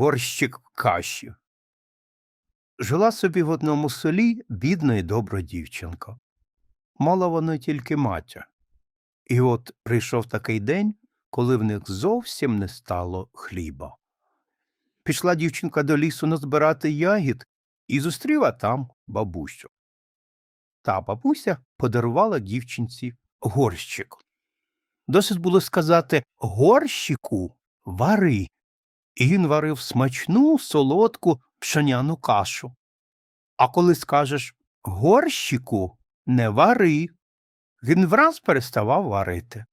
горщик каші. Жила собі в одному селі бідна і добра дівчинка. Мала вона тільки матір. І от прийшов такий день, коли в них зовсім не стало хліба. Пішла дівчинка до лісу назбирати ягід і зустріла там бабусю. Та бабуся подарувала дівчинці горщик. Досить було сказати горщику вари. І він варив смачну солодку пшеняну кашу. А коли скажеш горщику не вари, він враз переставав варити.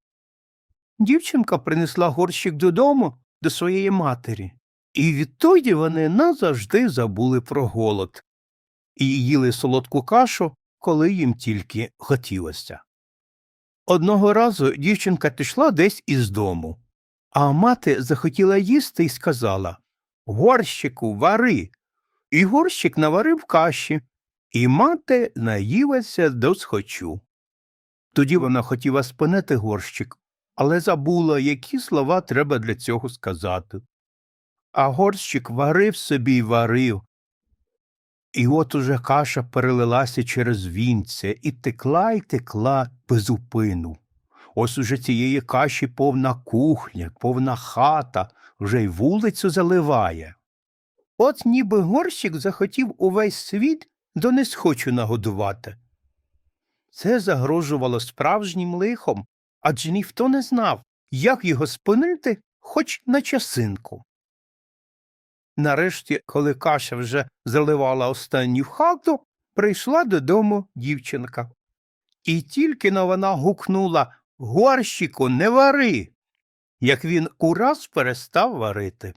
Дівчинка принесла горщик додому до своєї матері, і відтоді вони назавжди забули про голод і їли солодку кашу, коли їм тільки хотілося. Одного разу дівчинка пішла десь із дому, а мати захотіла їсти і сказала Горщику, вари. І горщик наварив каші, і мати наїлася до схочу. Тоді вона хотіла спинити горщик, але забула, які слова треба для цього сказати. А горщик варив собі й варив. І от уже каша перелилася через вінце і текла й текла безупину. Ось уже цієї каші повна кухня, повна хата, вже й вулицю заливає. От ніби горщик захотів увесь світ до не схочу нагодувати. Це загрожувало справжнім лихом, адже ніхто не знав, як його спинити хоч на часинку. Нарешті, коли каша вже заливала останню хату, прийшла додому дівчинка. І тільки но вона гукнула Горщику, не вари, як він ураз перестав варити.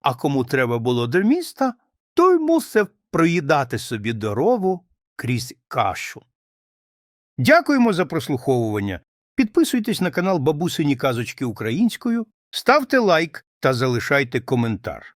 А кому треба було до міста, той мусив проїдати собі дорогу крізь кашу. Дякуємо за прослуховування. Підписуйтесь на канал Бабусині Казочки Українською, ставте лайк та залишайте коментар.